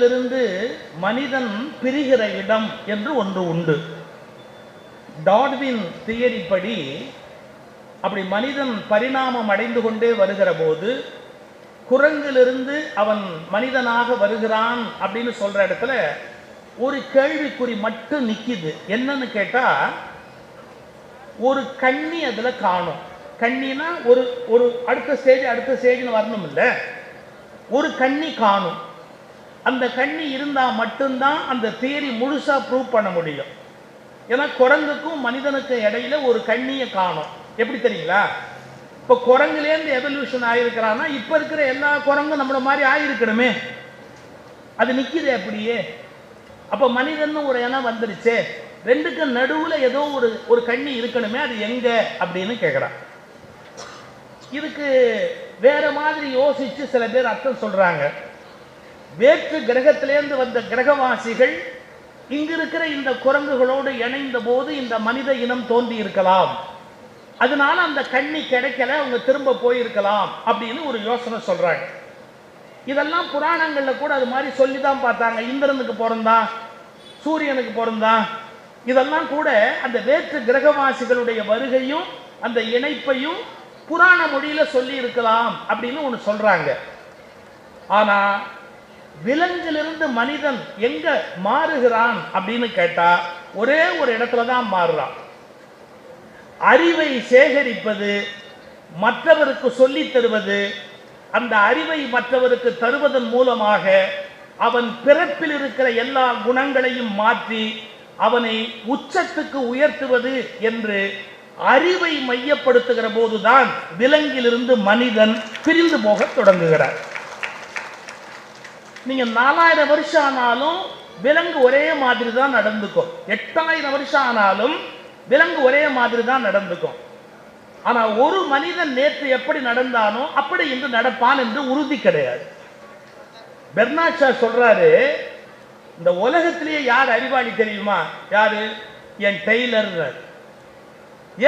குரங்கிலிருந்து மனிதன் பிரிகிற இடம் என்று ஒன்று உண்டு. டாட்வின் தியரிப்படி அப்படி மனிதன் பரிணாமம் அடைந்து கொண்டே வருகிற போது குரங்கிலிருந்து அவன் மனிதனாக வருகிறான் அப்படின்னு சொல்ற இடத்துல ஒரு கேள்விக்குறி மட்டும் நிக்குது. என்னன்னு கேட்டா ஒரு கண்ணி அதுல காணும். கண்ணினா ஒரு ஒரு அடுத்த ஸ்டேஜ் அடுத்த ஸ்டேஜ்னு வரணும் இல்ல ஒரு கண்ணி காணும். அந்த கண்ணி இருந்தா மட்டும்தான் அந்த தியரி முழுசா ப்ரூவ் பண்ண முடியும். ஏன்னா குரங்குக்கும் மனிதனுக்கும் இடையில ஒரு கண்ணியை காணும். எப்படி தெரியுங்களா? இப்போ குரங்குலேருந்து எவல்யூஷன் ஆயிருக்கிறான்னா இப்போ இருக்கிற எல்லா குரங்கும் நம்மள மாதிரி ஆகிருக்கணுமே அது நிற்கிது அப்படியே. அப்போ மனிதன் ஒரு இனம் வந்துருச்சு. ரெண்டுக்கும் நடுவுல ஏதோ ஒரு ஒரு கண்ணி இருக்கணுமே அது எங்க அப்படின்னு கேட்குறான் இதுக்கு வேற மாதிரி யோசிச்சு சில பேர் அர்த்தம் சொல்றாங்க. வேற்று கிரகத்திலேருந்து வந்த கிரகவாசிகள் இங்கிருக்கிற இந்த குரங்குகளோடு இணைந்த போது இந்த மனித இனம் தோன்றி இருக்கலாம். அதனால அந்த கண்ணி கிடைக்கல அவங்க திரும்ப போயிருக்கலாம் அப்படின்னு ஒரு யோசனை சொல்றாங்க. இதெல்லாம் புராணங்கள்ல கூட அது மாதிரி சொல்லி தான் பார்த்தாங்க. இந்திரனுக்கு பிறந்தான் சூரியனுக்கு பிறந்தான் இதெல்லாம் கூட அந்த வேற்று கிரகவாசிகளுடைய வருகையும் அந்த இணைப்பையும் புராண மொழியில சொல்லி இருக்கலாம் அப்படின்னு ஒன்று சொல்றாங்க. ஆனா விலங்கிலிருந்து மனிதன் எங்க மாறுகிறான் அப்படின்னு கேட்டா ஒரே ஒரு இடத்துல தான் மாறுறான். அறிவை சேகரிப்பது மற்றவருக்கு சொல்லித் தருவது அந்த அறிவை மற்றவருக்கு தருவதன் மூலமாக அவன் பிறப்பில் இருக்கிற எல்லா குணங்களையும் மாற்றி அவனை உச்சத்துக்கு உயர்த்துவது என்று அறிவை மையப்படுத்துகிற போதுதான் விலங்கிலிருந்து மனிதன் பிரிந்து போக தொடங்குகிறார். நீங்க நாலாயிரம் வருஷம் ஆனாலும் விலங்கு ஒரே மாதிரி தான் நடந்துக்கும். எட்டாயிரம் வருஷம் ஆனாலும் விலங்கு ஒரே மாதிரி தான் நடந்துக்கும். ஆனா ஒரு மனிதன் நேற்று எப்படி நடந்தானோ அப்படி இன்று நடப்பான் என்று உறுதி கிடையாது. பெர்னாட்ஷா சொல்றாரு இந்த உலகத்திலேயே யார் அறிவாளி தெரியுமா? யாரு? என் டெய்லர்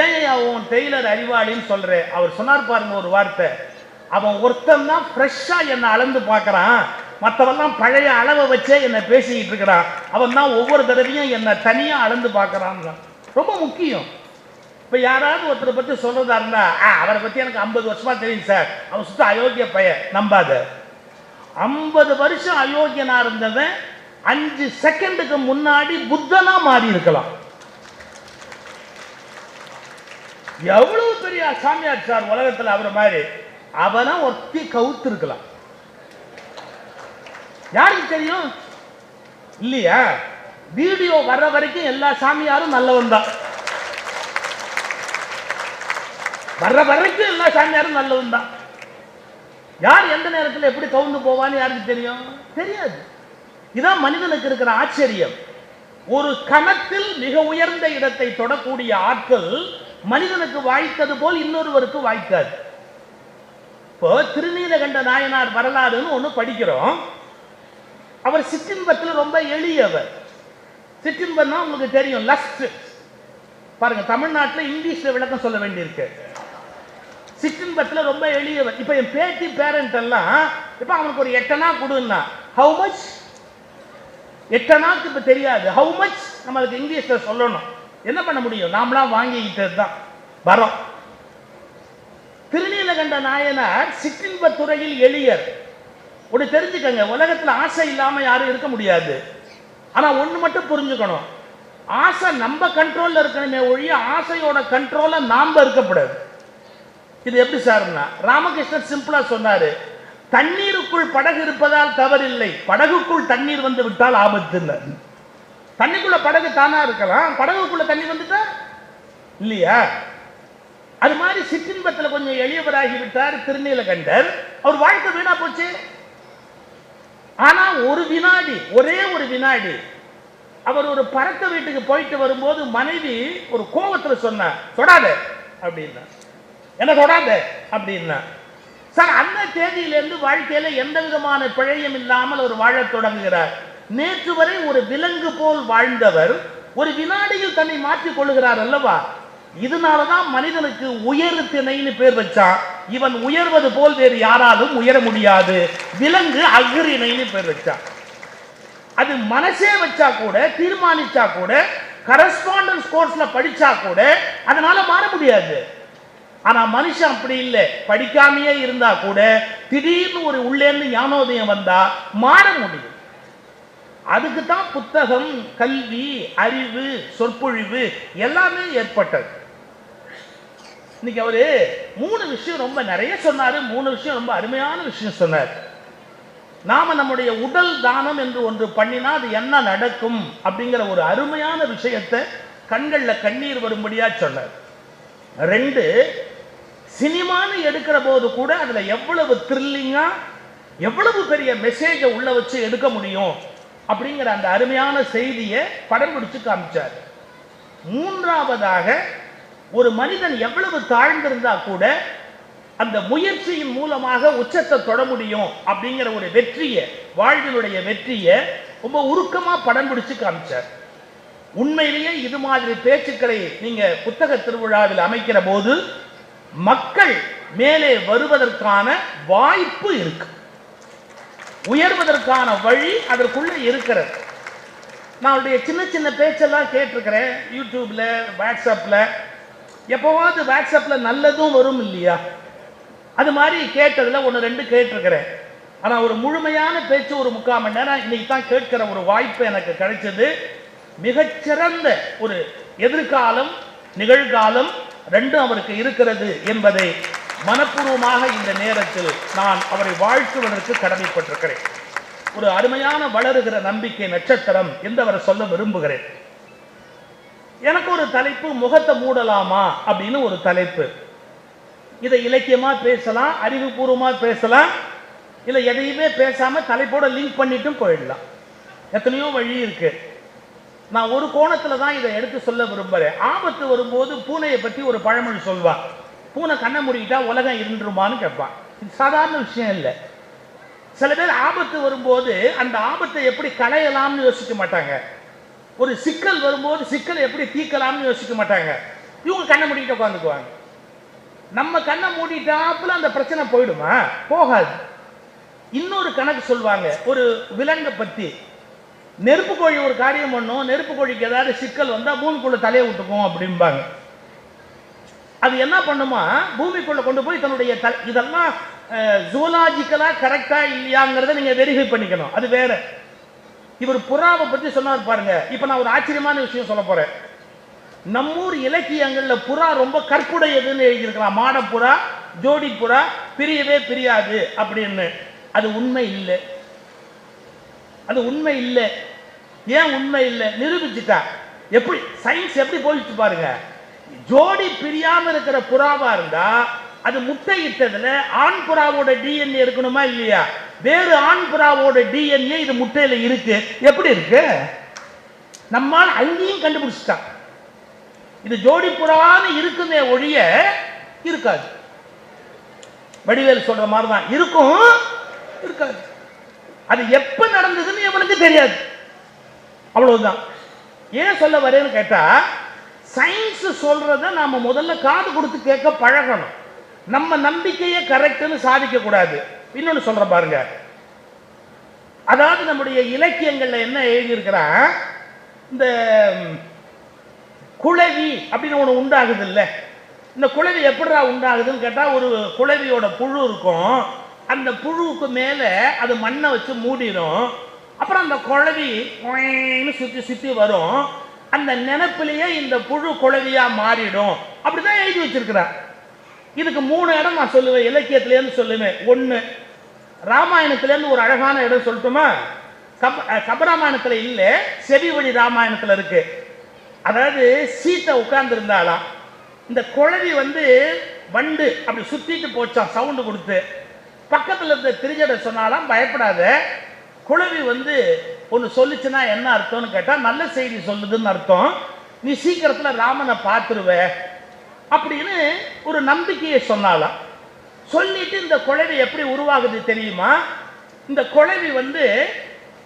ஏன் அவன் உன் டெய்லர் அறிவாளின்னு சொல்றேன் அவர் சொன்னார் பாருங்க ஒரு வார்த்தை. அவன் ஒருத்தன் தான் ஃப்ரெஷ்ஷா என்னை அளந்து பார்க்கறான். மற்றவெல்லாம் பழைய அளவை வச்சே என்னை பேசிக்கிட்டு இருக்கிறான் அவன் தான் ஒவ்வொரு தடவையும் என்னை தனியாக அளந்து பார்க்குறான் ரொம்ப முக்கியம். இப்போ யாராவது ஒருத்தரை பற்றி சொல்கிறதா இருந்தால் "ஆ, அவரை பற்றி எனக்கு ஐம்பது வருஷமாக தெரியும் சார். அவன் சுத்த அயோக்கிய பையன். நம்பாத. ஐம்பது வருஷம் அயோக்கியனா இருந்தவன் அஞ்சு செகண்டுக்கு முன்னாடி புத்தனாக மாறி இருக்கலாம். எவ்வளவு பெரிய சாமியார் சார் உலகத்தில் அவர் மாதிரி. அவனை ஒத்தி கவுத்து இருக்கலாம். யாருக்கு தெரியும்? இல்லையா? வீடியோ வர்ற வரைக்கும் எல்லா சாமியாரும் நல்லவன் தான். வர்ற வரைக்கும் எல்லா சாமியாரும் நல்லவன் தான். யார் எந்த நேரத்தில் எப்படி கவுந்து போவான்னு யாருக்கு தெரியும்? தெரியாது. இதான் மனிதனுக்கு இருக்கிற ஆச்சரியம். ஒரு கணத்தில் மிக உயர்ந்த இடத்தை தொடக்கூடிய ஆட்கள் மனிதனுக்கு வாய்த்தது போல் இன்னொருவருக்கு வாய்க்காது. இப்போ திருநீலகண்ட நாயனார் வரலாறுன்னு ஒன்று படிக்கிறோம். அவர் சிற்றின்பத்தில் ரொம்ப எளியவர். சிற்றின்பம்னா உங்களுக்கு தெரியும் லஸ்ட் பாருங்க தமிழ்நாட்டில் இங்கிலீஷ்ல விளக்கம் சொல்ல வேண்டியிருக்கு. சிற்றின்பத்தில் ரொம்ப எளியவர். இப்போ என் பேத்தி பேரண்ட் எல்லாம் இப்போ அவனுக்கு ஒரு எட்டனா கொடுன்னா ஹவு மச் எட்டனாக்கு இப்போ தெரியாது. ஹவு மச் நம்ம அதுக்கு இங்கிலீஷில் சொல்லணும். என்ன பண்ண முடியும்? நாமளாம் வாங்கிக்கிட்டது தான் வரோம். திருநீலகண்ட நாயனார் சிற்றின்பத் துறையில் எளியர். ஒன்று தெரிஞ்சுக்கங்க உலகத்தில் ஆசை இல்லாமல் யாரும் இருக்க முடியாது. ஆனால் ஒன்று மட்டும் புரிஞ்சுக்கணும். ஆசை நம்ம கண்ட்ரோலில் இருக்கணுமே ஒழிய ஆசையோட கண்ட்ரோலை நாம் இருக்கப்படாது இது எப்படி சார்னா ராமகிருஷ்ணன் சிம்பிளாக சொன்னார் தண்ணீருக்குள் படகு இருப்பதால் தவறில்லை படகுக்குள் தண்ணீர் வந்து விட்டால் ஆபத்து தண்ணிக்குள்ள படகு தானா இருக்கலாம் படகுக்குள்ள தண்ணி வந்துட்டா? இல்லையா? அது மாதிரி சிற்றின்பத்தில் கொஞ்சம் எளியவராகி விட்டார் திருநீலகண்டர் அவர் வாழ்க்கை வீணா போச்சு. ஆனா ஒரு வினாடி ஒரே ஒரு வினாடி அவர் ஒரு பறக்க வீட்டுக்கு போயிட்டு வரும்போது மனைவி ஒரு கோபத்துல சொன்னார் தொடாத அப்படின்னா. என்ன தொடாத? அப்படின்னா. சார் அந்த தேதியிலிருந்து வாழ்க்கையில எந்த விதமான பிழையும் இல்லாமல் அவர் வாழத் தொடங்குகிறார். நேற்று வரை ஒரு விலங்கு போல் வாழ்ந்தவர் ஒரு வினாடியில் தன்னை மாற்றிக் கொள்கிறார் அல்லவா? இதனாலதான் மனிதனுக்கு உயர் திணைன்னு பேர் வச்சான். இவன் உயர்வது போல் வேறு யாராலும் உயர முடியாது. விலங்கு அஃறிணைன்னு பேர் வச்சா அது மனசே வச்சா கூட தீர்மானிச்சா கூட கரஸ்பாண்டன்ஸ் கோர்ஸ்ல படிச்சா கூட அதனால மாற முடியாது. ஆனா மனுஷன் அப்படி இல்லை. படிக்காமையே இருந்தா கூட திடீர்னு ஒரு உள்ளேருந்து ஞானோதயம் வந்தா மாற முடியும். அதுக்கு தான் புத்தகம் கல்வி அறிவு சொற்பொழிவு எல்லாமே ஏற்பட்டது. இன்னைக்கு அவரு மூணு விஷயம் ரொம்ப நிறைய சொன்னாரு மூணு விஷயம் ரொம்ப அருமையான விஷயம் சொன்னார். நாம நம்முடைய உடல் தானம் என்று ஒன்று பண்ணினா அது என்ன நடக்கும் அப்படிங்கிற ஒரு அருமையான விஷயத்தை கண்களில் கண்ணீர் வரும்படியா சொன்னார். ரெண்டு சினிமான்னு எடுக்கிற போது கூட அதில் எவ்வளவு த்ரில்லிங்கா எவ்வளவு பெரிய மெசேஜை உள்ள வச்சு எடுக்க முடியும் அப்படிங்கிற அந்த அருமையான செய்தியை படம் பிடிச்சு காமிச்சார். மூன்றாவதாக ஒரு மனிதன் எவ்வளவு தாழ்ந்திருந்தா கூட அந்த முயற்சியின் மூலமாக உச்சத்தை தொட முடியும் அப்படிங்கிற ஒரு வெற்றியை வாழ்வினுடைய வெற்றியை ரொம்ப உருக்கமா படம் பிடிச்சு காமிச்சார். உண்மையிலேயே இது மாதிரி பேச்சுக்களை நீங்க புத்தக திருவிழாவில் அமைக்கிற போது மக்கள் மேலே வருவதற்கான வாய்ப்பு இருக்கு. உயர்வதற்கான வழி அதற்குள்ள இருக்கிறது. நான் அவருடைய சின்ன சின்ன பேச்செல்லாம் கேட்டிருக்கிறேன் யூடியூப்ல வாட்ஸ்அப்ல. எப்போவாவது வாட்ஸ்அப்பில் நல்லதும் வரும் இல்லையா? அது மாதிரி கேட்டதில் ஒன்று ரெண்டு கேட்டிருக்கிறேன். ஆனால் ஒரு முழுமையான பேச்சு ஒரு முக்கால் மணி நேரம் இன்னைக்கு தான் கேட்கிற ஒரு வாய்ப்பு எனக்கு கிடைச்சது. மிகச்சிறந்த ஒரு எதிர்காலம் நிகழ்காலம் ரெண்டும் அவருக்கு இருக்கிறது என்பதை மனப்பூர்வமாக இந்த நேரத்தில் நான் அவரை வாழ்த்துவதற்கு கடமைப்பட்டிருக்கிறேன். ஒரு அருமையான வளருகிற நம்பிக்கை நட்சத்திரம் என்று அவரை சொல்ல விரும்புகிறேன். எனக்கு ஒரு தலைப்பு முகத்தை மூடலாமா அப்படின்னு ஒரு தலைப்பு. இதை இலக்கியமாக பேசலாம் அறிவுபூர்வமாக பேசலாம் இல்லை எதையுமே பேசாமல் தலைப்போட லிங்க் பண்ணிட்டும் போயிடலாம். எத்தனையோ வழி இருக்கு. நான் ஒரு கோணத்தில் தான் இதை எடுத்து சொல்ல விரும்புறேன். ஆபத்து வரும்போது பூனையை பற்றி ஒரு பழமொழி சொல்வான் பூனை கண்ணை மூடிக்கிட்டா உலகம் இருந்துருமான்னு கேட்பான் இது சாதாரண விஷயம் இல்லை. சில பேர் ஆபத்து வரும்போது அந்த ஆபத்தை எப்படி களையலாம்னு யோசிக்க மாட்டாங்க. ஒரு சிக்கல் வரும்போது சிக்கலை எப்படி தீர்க்கலாம்னு யோசிக்க மாட்டாங்க. இவங்க கண்ணை மூடிட்டு உட்காந்துக்குவாங்க. நம்ம கண்ணை மூடிட்டாப்புல அந்த பிரச்சனை போயிடுமா? போகாது. இன்னொரு கணக்கு சொல்லுவாங்க ஒரு விலங்கை பத்தி. நெருப்பு கோழி ஒரு காரியம் பண்ணும். நெருப்பு கோழிக்கு ஏதாவது சிக்கல் வந்தா பூமிக்குள்ள தலையை விட்டுக்கும் அப்படிம்பாங்க. அது என்ன பண்ணுமா? பூமிக்குள்ள கொண்டு போய் தன்னுடைய த- இதெல்லாம் ஜூலாஜிக்கலா கரெக்டா இல்லையாங்கிறத நீங்க வெரிஃபை பண்ணிக்கணும். அது வேற. இவர் புறாவை பற்றி சொன்னார் பாருங்க. இப்போ நான் ஒரு ஆச்சரியமான விஷயம் சொல்ல போறேன். நம்மூர் இலக்கியங்களில் புறா ரொம்ப கற்புடையதுன்னு எழுதியிருக்கலாம். மாடப்புறா ஜோடி புறா பிரியவே பிரியாது அப்படின்னு. அது உண்மை இல்லை. அது உண்மை இல்லை. ஏன் உண்மை இல்லை? நிரூபிச்சுட்டா. எப்படி சயின்ஸ் எப்படி போயிடுச்சு பாருங்க. ஜோடி பிரியாம இருக்கிற புறாவா இருந்தா அது முட்டை இட்டதுல ஆண் புறாவோட டிஎன்ஏ இருக்கணுமா இல்லையா? வேறு ஆண் புறாவோட டிஎன்ஏ இது முட்டையில இருக்கு. எப்படி இருக்கு? நம்மால் அங்கேயும் கண்டுபிடிச்சிட்டான். இது ஜோடி புறான்னு இருக்குமே ஒழிய இருக்காது. வடிவேல் சொல்ற மாதிரி தான் இருக்கும் இருக்காது. அது எப்ப நடந்ததுன்னு எவனுக்கு தெரியாது. அவ்வளவுதான். ஏன் சொல்ல வரேன்னு கேட்டா சயின்ஸ் சொல்றத நாம முதல்ல காது கொடுத்து கேட்க பழகணும். நம்ம நம்பிக்கையை கரெக்ட்னு சாதிக்க கூடாது. இன்னொன்னு சொல்ற பாருங்க. அதாவது நம்முடைய இலக்கியங்கள்ல என்ன எழுதியிருக்கிறா? இந்த குழவி குளவி அப்படின்னு ஒன்று உண்டாகுது இல்லை இந்த குளவி எப்படிடா உண்டாகுதுன்னு கேட்டால் ஒரு குளவியோட புழு இருக்கும். அந்த புழுவுக்கு மேலே அது மண்ணை வச்சு மூடிடும் அப்புறம் அந்த குழவி சுற்றி சுற்றி வரும். அந்த நினப்பிலேயே இந்த புழு குழவியாக மாறிடும். அப்படிதான் எழுதி வச்சிருக்கிறார் இதுக்கு மூணு இடம் நான் சொல்லுவேன் இலக்கியத்திலேருந்து சொல்லுவேன். ஒன்று ராமாயணத்திலேருந்து ஒரு அழகான இடம் சொல்லட்டுமா? கப கபராமாயணத்தில் இல்லை செவி வழி ராமாயணத்தில் இருக்கு. அதாவது சீத்தை உட்கார்ந்துருந்தாலாம் இந்த குழவி வந்து வண்டு அப்படி சுற்றிட்டு போச்சான் சவுண்டு கொடுத்து. பக்கத்தில் இருந்த திரிஜட சொன்னாலாம் பயப்படாத. குழவி வந்து ஒன்று சொல்லுச்சுன்னா என்ன அர்த்தம்னு கேட்டால் நல்ல செய்தி சொல்லுதுன்னு அர்த்தம். நீ சீக்கிரத்தில் ராமனை பார்த்துருவ. அப்படின்னு ஒரு நம்பிக்கையை சொன்னாலாம் சொல்லிட்டு இந்த குழவி எப்படி உருவாகுது தெரியுமா? இந்த குழவி வந்து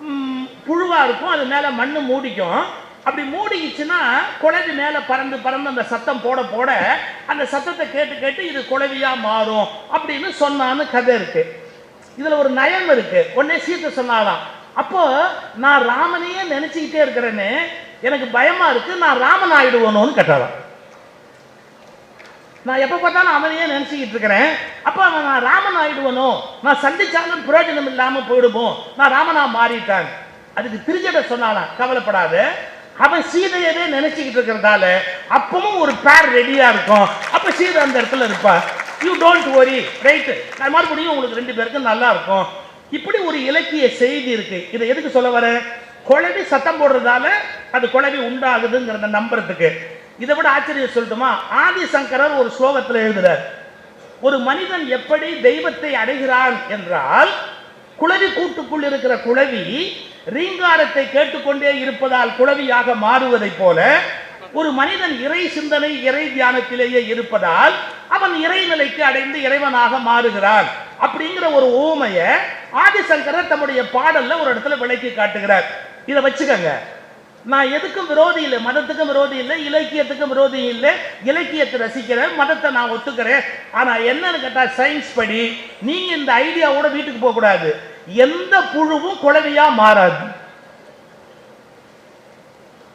புழுவாக புழுவா இருக்கும் அது மேல மண்ணு மூடிக்கும். அப்படி மூடிக்குச்சுன்னா குழவி மேல பறந்து பறந்து அந்த சத்தம் போட போட அந்த சத்தத்தை கேட்டு கேட்டு இது குழவியா மாறும் அப்படின்னு சொன்னான்னு கதை இருக்கு. இதுல ஒரு நயம் இருக்கு. உடனே சீத்தை சொன்னாலாம் அப்போ நான் ராமனையே நினைச்சுக்கிட்டே இருக்கிறேன்னு எனக்கு பயமா இருக்கு நான் ராமன் ஆயிடுவோனோன்னு கேட்டாராம் நான் எப்போ பார்த்தாலும் அவனையே நினச்சிக்கிட்டு இருக்கிறேன். அப்போ அவன் நான் ராமன் ஆயிடுவனோ? நான் சந்திச்சாலும் பிரயோஜனம் இல்லாமல் போயிடுவோம் நான் ராமனா மாறிட்டேன். அதுக்கு திருஜட சொன்னாலாம் கவலைப்படாத. அவன் சீதையவே நினைச்சுக்கிட்டு இருக்கிறதால அப்பவும் ஒரு பேர் ரெடியா இருக்கும். அப்ப சீதை அந்த இடத்துல இருப்பா. யூ டோன்ட் ஒரி ரைட்டு நான் மறுபடியும் உங்களுக்கு ரெண்டு பேருக்கும் நல்லா இருக்கும். இப்படி ஒரு இலக்கிய செய்தி இருக்கு. இதை எதுக்கு சொல்ல வர குழவி சத்தம் போடுறதால அது குழவி உண்டாகுதுங்கிறத நம்புறதுக்கு இதை விட ஆச்சரியம் சொல்லட்டுமா? ஆதிசங்கரர் ஒரு ஸ்லோகத்தில் எழுதுறார் ஒரு மனிதன் எப்படி தெய்வத்தை அடைகிறான் என்றால் குளவி கூட்டுக்குள் இருக்கிற குளவி ரீங்காரத்தை கேட்டுக்கொண்டே இருப்பதால் குளவியாக மாறுவதைப் போல ஒரு மனிதன் இறை சிந்தனை இறை தியானத்திலேயே இருப்பதால் அவன் இறைநிலைக்கு அடைந்து இறைவனாக மாறுகிறான். அப்படிங்கிற ஒரு ஓமைய ஆதிசங்கரர் தம்முடைய பாடல்ல ஒரு இடத்துல விளக்கி காட்டுகிறார். இதை வச்சுக்கோங்க நான் எதுக்கும் விரோதி இல்லை மதத்துக்கும் விரோதி இல்லை இலக்கியத்துக்கும் விரோதி இல்லை. இலக்கியத்தை ரசிக்கிறேன் மதத்தை நான் ஒத்துக்கிறேன். ஆனா என்னன்னு கேட்டா சயின்ஸ் படி நீங்கள் இந்த ஐடியாவோட வீட்டுக்கு போக கூடாது. எந்த புழுவும் குழவியாக மாறாது.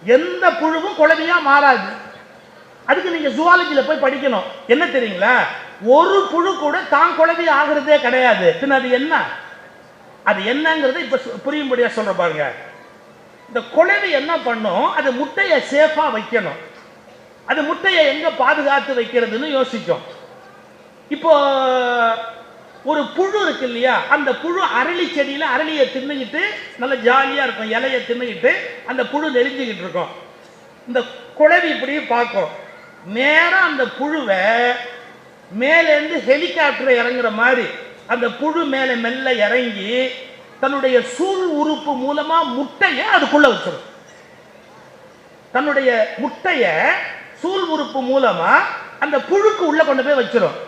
எந்த புழுவும் குழவியாக மாறாது. அதுக்கு நீங்க ஜுவாலஜியில் போய் படிக்கணும். என்ன தெரியுங்களா? ஒரு புழு கூட தான் குழவி ஆகிறதே கிடையாது. பின்ன அது என்ன? அது என்னங்கிறது இப்ப புரியும்படியாக புரியும்படியா சொல்ற பாருங்க. இந்த குழவி என்ன பண்ணும்? அது முட்டையை சேஃபாக வைக்கணும். அது முட்டையை எங்கே பாதுகாத்து வைக்கிறதுன்னு யோசிக்கும். இப்போ ஒரு புழு இருக்கு இல்லையா? அந்த புழு அரளி செடியில் அரளியை தின்னுக்கிட்டு நல்ல ஜாலியாக இருக்கும். இலையை தின்னுக்கிட்டு அந்த புழு நெறிஞ்சிக்கிட்டு இருக்கும். இந்த குழவி இப்படி பார்க்கும். நேராக அந்த புழுவை மேலேருந்து ஹெலிகாப்டர் இறங்குற மாதிரி அந்த புழு மேலே மெல்ல இறங்கி தன்னுடைய சூழ் உறுப்பு மூலமா முட்டையை அதுக்குள்ள வச்சிடும் தன்னுடைய முட்டைய சூழ் உறுப்பு மூலமா அந்த புழுக்கு உள்ள கொண்டு போய் வச்சிரும்.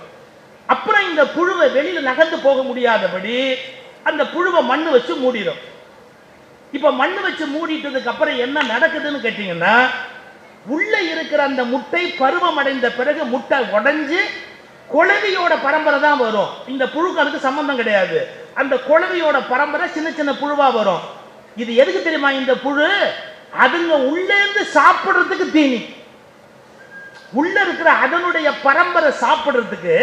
அப்புறம் இந்த புழுவை வெளியில நகர்ந்து போக முடியாதபடி அந்த புழுவை மண்ணு வச்சு மூடிடும் இப்ப மண்ணு வச்சு மூடிட்டதுக்கு அப்புறம் என்ன நடக்குதுன்னு கேட்டீங்கன்னா உள்ள இருக்கிற அந்த முட்டை பருவம் அடைந்த பிறகு முட்டை உடைஞ்சு குழவியோட பரம்பரை தான் வரும். இந்த புழுக்கு அதுக்கு சம்பந்தம் கிடையாது. அந்த குழவியோட பரம்பரை சின்ன சின்ன புழுவா வரும். இது எதுக்கு தெரியுமா? இந்த புழு அதுங்க உள்ளேந்து சாப்பிடுறதுக்கு தீனி. உள்ள இருக்கிற அதனுடைய பரம்பரை சாப்பிடுறதுக்கு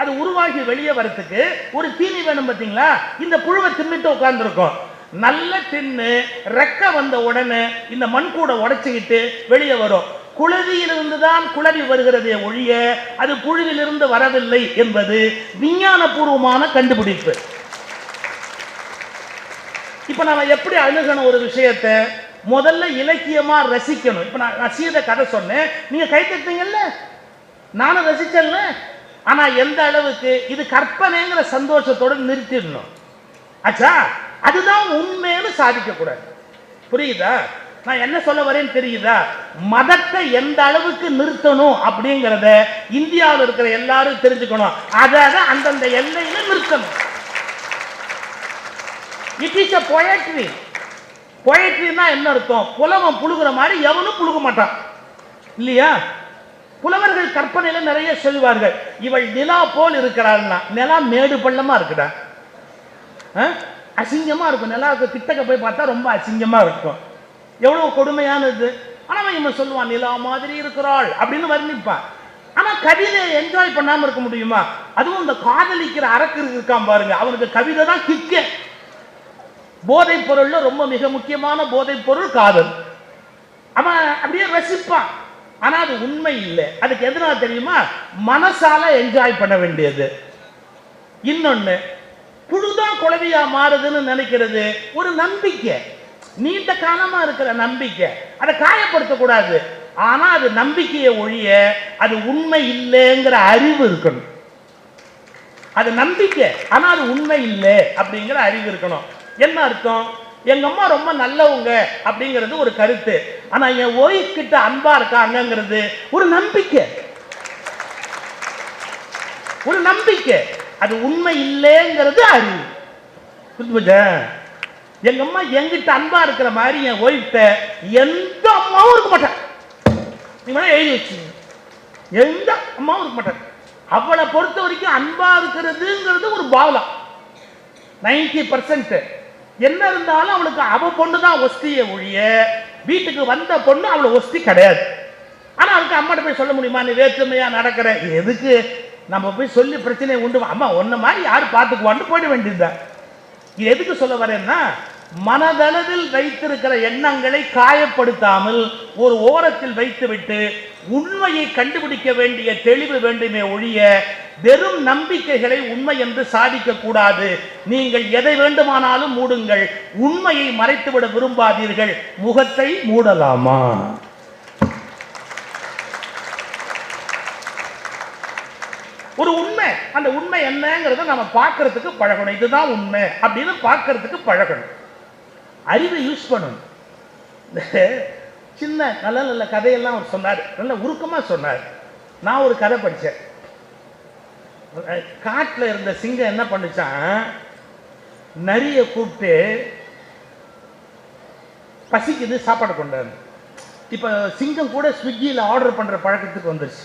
அது உருவாகி வெளியே வர்றதுக்கு ஒரு தீனி வேணும் பார்த்தீங்களா இந்த புழுவை தின்னுட்டு உட்கார்ந்துருக்கும். நல்ல தின்னு ரெக்க வந்த உடனே இந்த மண் கூட உடைச்சுக்கிட்டு வெளியே வரும். குளவியிலிருந்து தான் குழவி வருகிறதே ஒழிய அது குழுவிலிருந்து வரவில்லை என்பது விஞ்ஞானபூர்வமான கண்டுபிடிப்பு. இப்ப நம்ம எப்படி அணுகணும் ஒரு விஷயத்தை? முதல்ல இலக்கியமா ரசிக்கணும். இப்ப நான் நான் கதை சொன்னேன். நீங்க கை நானும் ரசிச்சேன்ல. ஆனா எந்த அளவுக்கு இது கற்பனைங்கிற சந்தோஷத்தோட நிறுத்திடணும். ஆச்சா அதுதான் உண்மைன்னு சாதிக்க கூடாது புரியுதா? நான் என்ன சொல்ல வரேன்னு தெரியுதா? மதத்தை எந்த அளவுக்கு நிறுத்தணும் அப்படிங்கிறத இந்தியாவில் இருக்கிற எல்லாரும் தெரிஞ்சுக்கணும். அதை அந்தந்த எல்லையில நிறுத்தணும். இட் இஸ் அ பொயட்ரி பொயட்ரினா என்ன அர்த்தம்? புலவன் புழுகுற மாதிரி எவனும் புழுக மாட்டான். இல்லையா? புலவர்கள் கற்பனையில நிறைய சொல்வார்கள் இவள் நிலா போல் இருக்கிறாள்னா நிலா மேடு பள்ளமா இருக்குடா. அசிங்கமா இருக்கும். நிலாவுக்கு கிட்டக்க போய் பார்த்தா ரொம்ப அசிங்கமா இருக்கும். எவ்வளவு கொடுமையானது? ஆனால் அவன் இவன் சொல்லுவான்? நிலா மாதிரி இருக்கிறாள் அப்படின்னு வர்ணிப்பான். ஆனா கவிதையை என்ஜாய் பண்ணாமல் இருக்க முடியுமா? அதுவும் இந்த காதலிக்கிற அரக்கு இருக்கான் பாருங்க. அவனுக்கு கவிதை தான் கிக்கே. போதைப் பொருள்ல ரொம்ப மிக முக்கியமான போதைப் பொருள் காதல். அவன் அப்படியே ரசிப்பான். ஆனா அது உண்மை இல்லை. அதுக்கு எதனால தெரியுமா? மனசால என்ஜாய் பண்ண வேண்டியது. இன்னொன்னு புழுதான் குழவியா மாறுதுன்னு நினைக்கிறது ஒரு நம்பிக்கை. நீண்ட காலமா இருக்கிற நம்பிக்கை. அதை காயப்படுத்தக்கூடாது. ஆனா அது நம்பிக்கையை ஒழிய அது உண்மை இல்லைங்கிற அறிவு இருக்கணும். அது நம்பிக்கை. ஆனா அது உண்மை இல்லை அப்படிங்கிற அறிவு இருக்கணும். என்ன அர்த்தம்? எங்க அம்மா ரொம்ப நல்லவங்க அப்படிங்கிறது ஒரு கருத்து. ஆனா என் ஒய்ஃப் கிட்ட அன்பா இருக்காங்கிறது ஒரு நம்பிக்கை. ஒரு நம்பிக்கை. அது உண்மை இல்லைங்கிறது அறிவு. புரிஞ்சு எங்க அம்மா எங்கிட்ட அன்பா இருக்கிற மாதிரி என் ஒய்ஃப்ட எந்த அம்மாவும் இருக்க மாட்டான் நீ வேணா எழுதி வச்சுங்க எந்த அம்மாவும் இருக்க மாட்டாங்க அவளை பொறுத்த வரைக்கும் அன்பா இருக்கிறதுங்கிறது ஒரு பாவலம் நைன்டி பர்சன்ட் என்ன இருந்தாலும் அவளுக்கு அவ பொண்ணு தான் ஒஸ்தியே ஒழிய வீட்டுக்கு வந்த பொண்ணு அவளை ஒஸ்தி கிடையாது. ஆனா அவளுக்கு அம்மாட்ட போய் சொல்ல முடியுமா? நீ வேற்றுமையா நடக்கிற? எதுக்கு? நம்ம போய் சொல்லி பிரச்சனையை உண்டு அம்மா ஒன்ன மாதிரி யார் பார்த்துக்குவான்னு போயிட வேண்டியதுதான். இது எதுக்கு சொல்ல வரேன்னா மனதளவில் வைத்திருக்கிற எண்ணங்களை காயப்படுத்தாமல் ஒரு ஓரத்தில் வைத்துவிட்டு உண்மையை கண்டுபிடிக்க வேண்டிய தெளிவு வேண்டுமே ஒழிய வெறும் நம்பிக்கைகளை உண்மை என்று சாதிக்க கூடாது. நீங்கள் எதை வேண்டுமானாலும் மூடுங்கள். உண்மையை மறைத்துவிட விரும்பாதீர்கள். முகத்தை மூடலாமா? ஒரு உண்மை. அந்த உண்மை என்னங்கிறத நம்ம பார்க்கறதுக்கு பழகணும். இதுதான் உண்மை அப்படின்னு பார்க்கறதுக்கு பழகணும். அறிவை யூஸ் பண்ணணும். சின்ன நல்ல நல்ல கதையெல்லாம் அவர் சொன்னார். நல்ல உருக்கமாக சொன்னார். நான் ஒரு கதை படித்தேன் காட்டில் இருந்த சிங்கம் என்ன பண்ணுச்சான் நரியை கூப்பிட்டு பசிக்குது சாப்பாடு கொண்டாரு இப்போ சிங்கம் கூட ஸ்விக்கியில் ஆர்டர் பண்ணுற பழக்கத்துக்கு வந்துருச்சு.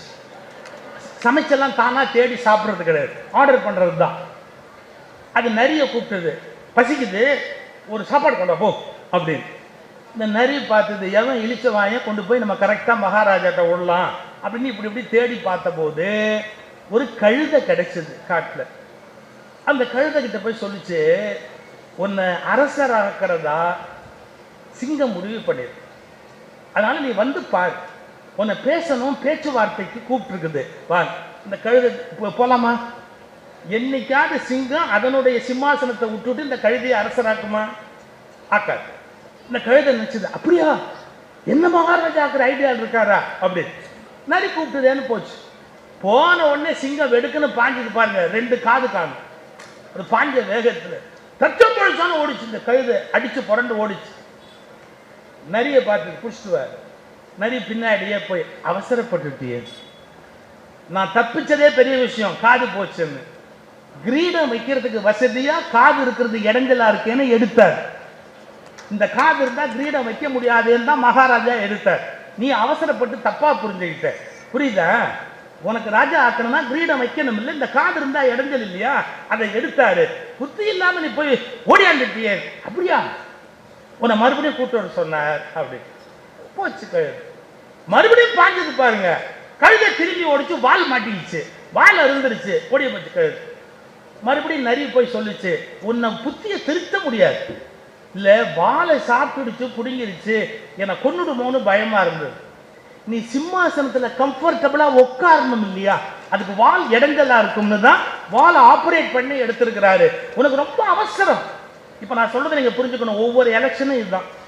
சமைச்செல்லாம் தானாக தேடி சாப்பிட்றது கிடையாது. ஆர்டர் பண்ணுறது தான். அது நரியை கூப்பிட்டது. பசிக்குது. ஒரு சாப்பாடு கொண்டா போ அப்படின்னு. இந்த நரி பார்த்தது எவன் இழிச்ச வாயை கொண்டு போய் நம்ம கரெக்டாக மகாராஜாட்ட விடலாம் அப்படின்னு இப்படி இப்படி தேடி பார்த்தபோது ஒரு கழுதை கிடைச்சது காட்டில். அந்த கழுதை கிட்ட போய் சொல்லிச்சு உன்னை அரசராக்கிறதா சிங்கம் முடிவு பண்ணிடு அதனால நீ வந்து பாரு. உன்னை பேசணும் பேச்சுவார்த்தைக்கு கூப்பிட்டுருக்குது. வா இந்த கழுதை போகலாமா போலாமா? என்னைக்காவது சிங்கம் அதனுடைய சிம்மாசனத்தை விட்டுட்டு இந்த கழுதையை அரசராக்குமா? ஆக்காது. இந்த கழுதை நினைச்சது அப்படியா? என்ன மகாராஜா ஆக்குற ஐடியா இருக்காரா? அப்படி. நரி கூப்பிட்டுதேன்னு போச்சு. போன உடனே சிங்கம் வெடுக்குன்னு பாஞ்சது பாருங்க ரெண்டு காது காணும். அது பாஞ்ச வேகத்துல. தச்சம் பொழிச்சாலும் ஓடிச்சு இந்த கழுதை அடிச்சு புரண்டு ஓடிச்சு. நரியை பார்த்து புடிச்சிட்டுவார் நரி பின்னாடியே போய் அவசரப்பட்டுட்டியே. நான் தப்பிச்சதே பெரிய விஷயம் காது போச்சுன்னு. கிரீடம் வைக்கிறதுக்கு வசதியா காது இருக்கிறது இடஞ்சலா இருக்கேன்னு எடுத்தார். இந்த காது இருந்தா கிரீடம் வைக்க முடியாதுன்னு தான் மகாராஜா எடுத்தார். நீ அவசரப்பட்டு தப்பா புரிஞ்சுக்கிட்ட. புரியுதா? உனக்கு ராஜா ஆக்கணும்னா கிரீடம் வைக்கணும் இல்லை இந்த காது இருந்தா இடைஞ்சல் இல்லையா? அதை எடுத்தாரு. புத்தி இல்லாம நீ போய் ஓடியாந்துட்டியே. அப்படியா? உன்னை மறுபடியும் கூட்டு சொன்னார் அப்படி போச்சு கழுது மறுபடியும் பாஞ்சது பாருங்க. கழுதை திரும்பி ஓடிச்சு வால் மாட்டிக்கிச்சு. வால் அருந்துருச்சு. ஓடிய போச்சு கழுது மறுபடியும் நரி போய் சொல்லுச்சு உன்னை புத்திய திருத்த முடியாது. இல்ல வாலை சாப்பிட்டுடுச்சு புடுங்கிடுச்சு என்னை கொன்னுடுமோன்னு பயமா இருந்தது. நீ சிம்மாசனத்துல கம்ஃபர்டபுளா உட்காரணும் இல்லையா? அதுக்கு வால் இடைஞ்சலா இருக்கும்னு தான் வாலை ஆப்ரேட் பண்ணி எடுத்திருக்கிறாரு. உனக்கு ரொம்ப அவசரம். இப்ப நான் சொல்றதை நீங்க புரிஞ்சுக்கணும். ஒவ்வொரு எலெக்ஷனும் இதுதான்.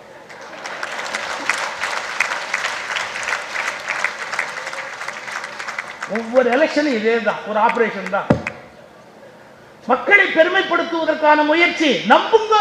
ஒவ்வொரு எலெக்ஷனும் இதே தான் ஒரு ஆபரேஷன் தான். மக்களை பெருமைப்படுத்துவதற்கான முயற்சி நம்புங்க